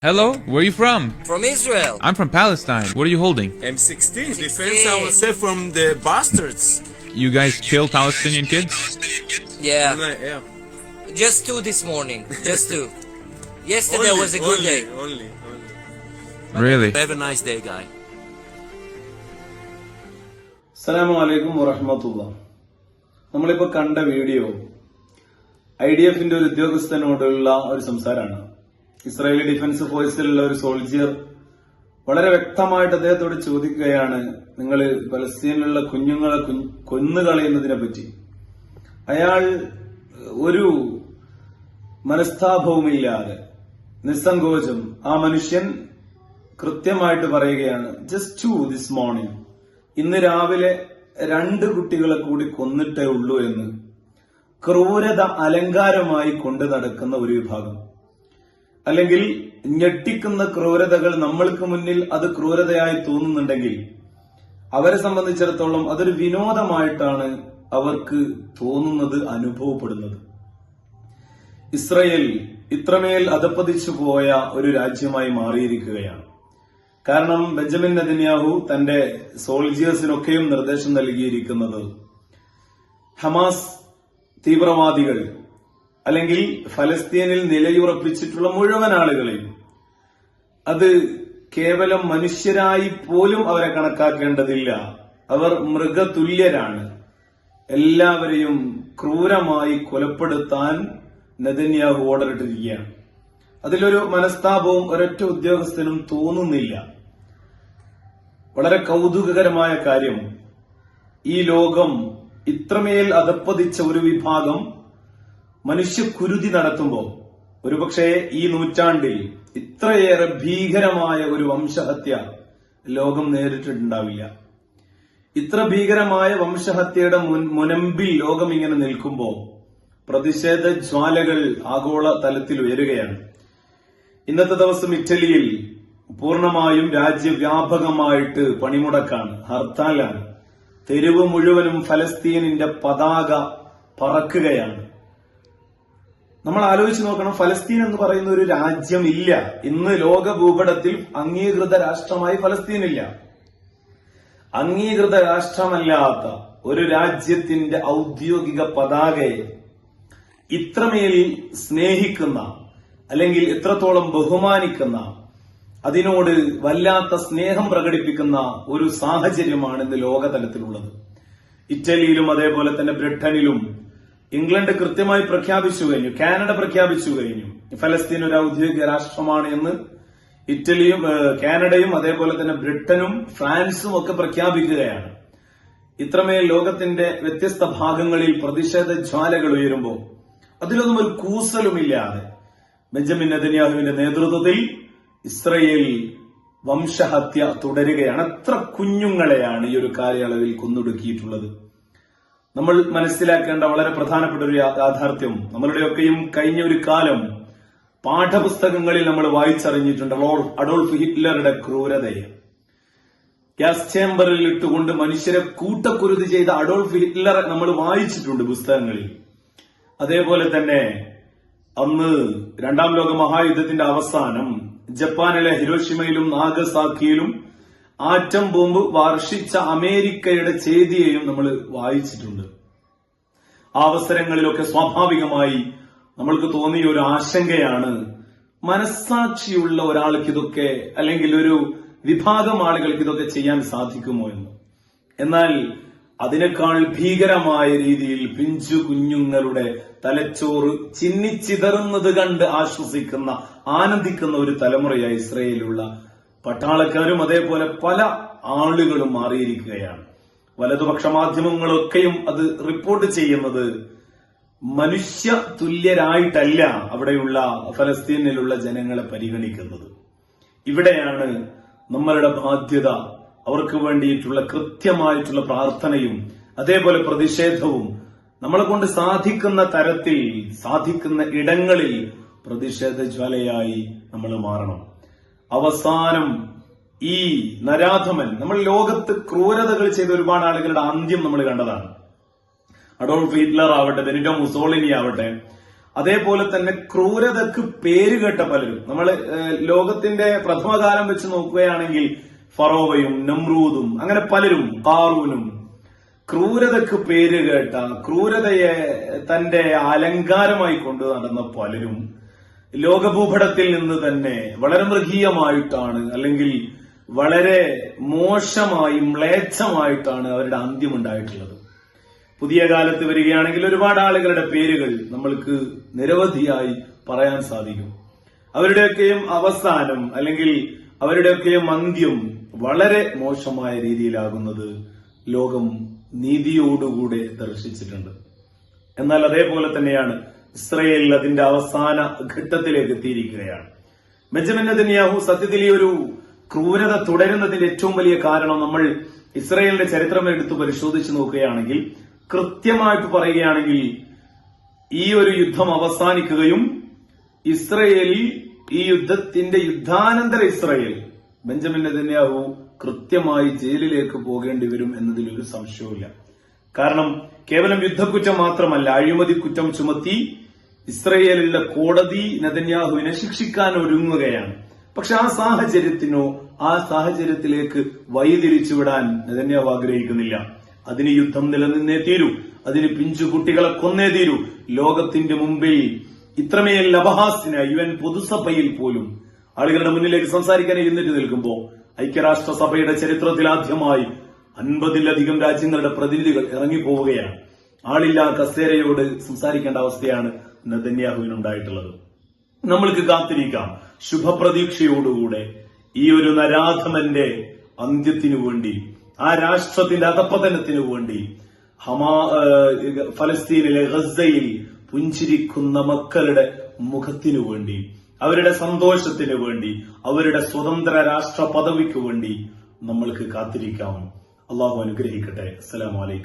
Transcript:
Hello, where are you from? From Israel. I'm from Palestine. What are you holding? M16 defense ourselves from the bastards. You guys kill Palestinian kids? Yeah. Yeah. Just two this morning. Just two. Yesterday Only, was a good only, day. Only, only. Really? Have a nice day, guy. അസ്സലാമു അലൈക്കും വറഹമത്തുള്ള നമ്മളിപ്പോ കണ്ട video I D എഫിന്റെ ഒരു ഉദ്യോഗസ്ഥനോടുള്ള ഒരു സംസാരമാണ് Israeli defence ഫോഴ്സിലുള്ള ഒരു സോൾജിയർ വളരെ വ്യക്തമായിട്ട് അദ്ദേഹത്തോട് ചോദിക്കുകയാണ് നിങ്ങൾ പലസ്തീനിലുള്ള കുഞ്ഞുങ്ങളെ കുഞ്ഞ് കൊന്നുകളയുന്നതിനെ പറ്റി. അയാൾ ഒരു മനസ്താപവുമില്ലാതെ നിസ്സങ്കോചം ആ മനുഷ്യൻ കൃത്യമായിട്ട് പറയുകയാണ് ജസ്റ്റ് ടു ദിസ് മോർണിംഗ് ഇന്ന് രാവിലെ രണ്ട് കുട്ടികളെ കൂടി കൊന്നിട്ടേ ഉള്ളൂ എന്ന്. ക്രൂരത അലങ്കാരമായി കൊണ്ടു നടക്കുന്ന ഒരു വിഭാഗം. അല്ലെങ്കിൽ ഞെട്ടിക്കുന്ന ക്രൂരതകൾ നമ്മൾക്ക് മുന്നിൽ അത് ക്രൂരതയായി തോന്നുന്നുണ്ടെങ്കിൽ അവരെ സംബന്ധിച്ചിടത്തോളം അതൊരു വിനോദമായിട്ടാണ് അവർക്ക് തോന്നുന്നത് അനുഭവപ്പെടുന്നത്. ഇസ്രയേൽ ഇത്രമേൽ അധപ്പതിച്ചു പോയ ഒരു രാജ്യമായി മാറിയിരിക്കുകയാണ്. കാരണം ബെഞ്ചമിൻ നദിന്യാഹു തന്റെ സോൾജിയേഴ്സിനൊക്കെയും നിർദ്ദേശം നൽകിയിരിക്കുന്നത് ഹമാസ് തീവ്രവാദികൾ അല്ലെങ്കിൽ ഫലസ്തീനിൽ നിലയുറപ്പിച്ചിട്ടുള്ള മുഴുവൻ ആളുകളെയും അത് കേവലം മനുഷ്യരായി പോലും അവരെ കണക്കാക്കേണ്ടതില്ല. അവർ മൃഗതുല്യരാണ്. എല്ലാവരെയും ക്രൂരമായി കൊലപ്പെടുത്താൻ നെതന്യാഹു ഓർഡർ ഇട്ടിരിക്കുകയാണ് അതിലൊരു മനസ്താപവും ഒരൊറ്റ ഉദ്യോഗസ്ഥനും തോന്നുന്നില്ല. വളരെ കൗതുകകരമായ കാര്യം ഈ ലോകം ഇത്രമേൽ അതപ്പതിച്ച ഒരു വിഭാഗം മനുഷ്യക്കുരുതി നടത്തുമ്പോൾ ഒരുപക്ഷെ ഈ നൂറ്റാണ്ടിൽ ഇത്രയേറെ ഭീകരമായ ഒരു വംശഹത്യ ലോകം നേരിട്ടിട്ടുണ്ടാവില്ല. ഇത്ര ഭീകരമായ വംശഹത്യയുടെ മുനമ്പിൽ ലോകം ഇങ്ങനെ നിൽക്കുമ്പോൾ പ്രതിഷേധ ജ്വാലകൾ ആഗോള തലത്തിൽ ഉയരുകയാണ്. ഇന്നത്തെ ദിവസം ഇറ്റലിയിൽ പൂർണമായും രാജ്യവ്യാപകമായിട്ട് പണിമുടക്കാണ്. ഹർത്താലാണ്. തെരുവ് മുഴുവനും ഫലസ്തീനിന്റെ പതാക പറക്കുകയാണ്. നമ്മൾ ആലോചിച്ച് നോക്കണം ഫലസ്തീൻ എന്ന് പറയുന്ന ഒരു രാജ്യം ഇല്ല ഇന്ന് ലോക ഭൂപടത്തിൽ അംഗീകൃത രാഷ്ട്രമായി ഫലസ്തീൻ ഇല്ല അംഗീകൃത രാഷ്ട്രമല്ലാത്ത ഒരു രാജ്യത്തിന്റെ ഔദ്യോഗിക പതാകയെ ഇത്രമേൽ സ്നേഹിക്കുന്ന അല്ലെങ്കിൽ എത്രത്തോളം ബഹുമാനിക്കുന്ന അതിനോട് വല്ലാത്ത സ്നേഹം പ്രകടിപ്പിക്കുന്ന ഒരു സാഹചര്യമാണ് ഇന്ന് ലോകതലത്തിലുള്ളത്. ഇറ്റലിയിലും അതേപോലെ തന്നെ ബ്രിട്ടനിലും ഇംഗ്ലണ്ട് കൃത്യമായി പ്രഖ്യാപിച്ചു കഴിഞ്ഞു. കാനഡ പ്രഖ്യാപിച്ചു കഴിഞ്ഞു. ഫലസ്തീൻ ഒരു ഔദ്യോഗിക രാഷ്ട്രമാണ് എന്ന് ഇറ്റലിയും കാനഡയും അതേപോലെ തന്നെ ബ്രിട്ടനും ഫ്രാൻസും ഒക്കെ പ്രഖ്യാപിക്കുകയാണ്. ഇത്രമേൽ ലോകത്തിന്റെ വ്യത്യസ്ത ഭാഗങ്ങളിൽ പ്രതിഷേധ ജ്വാലകൾ ഉയരുമ്പോൾ അതിലൊന്നും ഒരു കൂസലുമില്ലാതെ ബെഞ്ചമിൻ നെതന്യാഹുവിന്റെ നേതൃത്വത്തിൽ ഇസ്രയേൽ വംശഹത്യ തുടരുകയാണ്. എത്ര കുഞ്ഞുങ്ങളെയാണ് ഈ ഒരു കാലയളവിൽ കൊന്നൊടുക്കിയിട്ടുള്ളത്. നമ്മൾ മനസ്സിലാക്കേണ്ട വളരെ പ്രധാനപ്പെട്ട ഒരു യാഥാർത്ഥ്യം. നമ്മളുടെയൊക്കെയും കഴിഞ്ഞ ഒരു കാലം പാഠപുസ്തകങ്ങളിൽ നമ്മൾ വായിച്ചറിഞ്ഞിട്ടുണ്ട് അഡോൾഫ് ഹിറ്റ്ലറുടെ ക്രൂരതയെ. ഗ്യാസ് ചേംബറിൽ ഇട്ടുകൊണ്ട് മനുഷ്യരെ കൂട്ടക്കുരുതി ചെയ്ത അഡോൾഫ് ഹിറ്റ്ലർ നമ്മൾ വായിച്ചിട്ടുണ്ട് പുസ്തകങ്ങളിൽ. അതേപോലെ തന്നെ അന്ന് രണ്ടാം ലോക മഹായുദ്ധത്തിന്റെ അവസാനം ജപ്പാനിലെ ഹിരോഷിമയിലും നാഗസാക്കിയിലും ആറ്റം ബോംബ് വർഷിച്ച അമേരിക്കയുടെ ചെയ്തിയെയും നമ്മൾ വായിച്ചിട്ടുണ്ട്. അവസരങ്ങളിലൊക്കെ സ്വാഭാവികമായി നമ്മൾക്ക് തോന്നിയ ഒരു ആശങ്കയാണ് മനസ്സാക്ഷിയുള്ള ഒരാൾക്ക് ഇതൊക്കെ അല്ലെങ്കിൽ ഒരു വിഭാഗം ആളുകൾക്ക് ഇതൊക്കെ ചെയ്യാൻ സാധിക്കുമോ എന്ന്. എന്നാൽ അതിനേക്കാൾ ഭീകരമായ രീതിയിൽ പിഞ്ചു കുഞ്ഞുങ്ങളുടെ തലച്ചോറ് ചിന്നിച്ചിതറുന്നത് കണ്ട് ആശ്വസിക്കുന്ന ആനന്ദിക്കുന്ന ഒരു തലമുറയായി ഇസ്രയേലുള്ള പട്ടാളക്കാരും അതേപോലെ പല ആളുകളും മാറിയിരിക്കുകയാണ്. വലതുപക്ഷ മാധ്യമങ്ങളൊക്കെയും അത് റിപ്പോർട്ട് ചെയ്യുന്നത് മനുഷ്യ തുല്യരായിട്ടല്ല അവിടെയുള്ള ഫലസ്തീനിലുള്ള ജനങ്ങളെ പരിഗണിക്കുന്നത്. ഇവിടെയാണ് നമ്മളുടെ ബാധ്യത. അവർക്ക് വേണ്ടിയിട്ടുള്ള കൃത്യമായിട്ടുള്ള പ്രാർത്ഥനയും അതേപോലെ പ്രതിഷേധവും നമ്മളെ കൊണ്ട് സാധിക്കുന്ന തരത്തിൽ സാധിക്കുന്ന ഇടങ്ങളിൽ പ്രതിഷേധ ജ്വാലയായി നമ്മൾ മാറണം. അവസാനം ഈ നരാധമൻ നമ്മൾ ലോകത്ത് ക്രൂരതകൾ ചെയ്ത ഒരുപാട് ആളുകളുടെ അന്ത്യം നമ്മൾ കണ്ടതാണ്. അഡോൾഫ് ഹിറ്റ്ലർ ആവട്ടെ ബെനിറ്റോ മുസോളിനി ആവട്ടെ അതേപോലെ തന്നെ ക്രൂരതക്ക് പേര് കേട്ട പലരും. നമ്മൾ ലോകത്തിന്റെ പ്രഥമകാലം വെച്ച് നോക്കുകയാണെങ്കിൽ ഫറോവയും നമ്രൂദും അങ്ങനെ പലരും കാറൂനും ക്രൂരതക്ക് പേര് കേട്ട ക്രൂരതയെ തന്റെ അലങ്കാരമായി കൊണ്ടു നടന്ന പലരും ലോകഭൂപടത്തിൽ നിന്ന് തന്നെ വളരെ മൃഗീയമായിട്ടാണ് അല്ലെങ്കിൽ വളരെ മോശമായി മ്ലേച്ഛമായിട്ടാണ് അവരുടെ അന്ത്യമുണ്ടായിട്ടുള്ളത് പുതിയ കാലത്ത് വരികയാണെങ്കിൽ ഒരുപാട് ആളുകളുടെ പേരുകൾ നമ്മൾക്ക് നിരവധിയായി പറയാൻ സാധിക്കും. അവരുടെയൊക്കെയും അവസാനം അല്ലെങ്കിൽ അവരുടെയൊക്കെയും അന്ത്യം വളരെ മോശമായ രീതിയിലാകുന്നത് ലോകം നീതിയോടുകൂടെ ദർശിച്ചിട്ടുണ്ട്. എന്നാൽ അതേപോലെ തന്നെയാണ് ഇസ്രയേൽ അതിന്റെ അവസാന ഘട്ടത്തിലേക്ക് എത്തിയിരിക്കുകയാണ്. ബെഞ്ചമിൻ നെതന്യാഹു സത്യത്തിൽ ഈ ഒരു ക്രൂരത തുടരുന്നതിന്റെ ഏറ്റവും വലിയ കാരണം നമ്മൾ ഇസ്രയേലിന്റെ ചരിത്രം എടുത്ത് പരിശോധിച്ച് നോക്കുകയാണെങ്കിൽ കൃത്യമായിട്ട് പറയുകയാണെങ്കിൽ ഈ ഒരു യുദ്ധം അവസാനിക്കുകയും ഇസ്രയേലിൽ ഈ യുദ്ധത്തിന്റെ യുദ്ധാനന്തര ഇസ്രയേൽ ബെഞ്ചമിൻ നെതന്യാഹു കൃത്യമായി ജയിലിലേക്ക് പോകേണ്ടി വരും എന്നതിൽ ഒരു സംശയവുമില്ല. കാരണം കേവലം യുദ്ധക്കുറ്റം മാത്രമല്ല അഴിമതി കുറ്റം ചുമത്തി ഇസ്രയേലിലെ കോടതി നെതന്യാഹുവിനെ ശിക്ഷിക്കാൻ ഒരുങ്ങുകയാണ്. പക്ഷെ ആ സാഹചര്യത്തിനോ ആ സാഹചര്യത്തിലേക്ക് വഴിതിരിച്ചുവിടാൻ നെതന്യാഹു ആഗ്രഹിക്കുന്നില്ല. അതിന് യുദ്ധം നിലനിന്നേ തീരൂ. അതിന് പിഞ്ചു കുട്ടികളെ കൊന്നേ തീരൂ. ലോകത്തിന്റെ മുമ്പിൽ ഇത്രമേൽ ലബഹാസിന് യു എൻ പൊതുസഭയിൽ പോലും ആളുകളുടെ മുന്നിലേക്ക് സംസാരിക്കാൻ എഴുന്നേറ്റ് നിൽക്കുമ്പോൾ ഐക്യരാഷ്ട്രസഭയുടെ ചരിത്രത്തിൽ ആദ്യമായി അൻപതിലധികം രാജ്യങ്ങളുടെ പ്രതിനിധികൾ ഇറങ്ങിപ്പോവുകയാണ്. ആളില്ലാ കസേരയോട് സംസാരിക്കേണ്ട അവസ്ഥയാണ് നെതന്യാഹുവിനുണ്ടായിട്ടുള്ളത്. നമ്മൾക്ക് കാത്തിരിക്കാം. ശുഭപ്രതീക്ഷയോടുകൂടെ ഈ ഒരു നരാധമന്റെ അന്ത്യത്തിനു വേണ്ടി ആ രാഷ്ട്രത്തിന്റെ അധപ്പതനത്തിനു വേണ്ടി ഹമാ ഫലസ്തീനിലെ ഗസയിൽ പുഞ്ചിരിക്കുന്ന മക്കളുടെ മുഖത്തിനു വേണ്ടി അവരുടെ സന്തോഷത്തിനു വേണ്ടി അവരുടെ സ്വതന്ത്ര രാഷ്ട്ര പദവിക്ക് വേണ്ടി നമ്മൾക്ക് കാത്തിരിക്കാം. അള്ളാഹു അനുഗ്രഹിക്കട്ടെ. അസ്സലാമലൈക്കും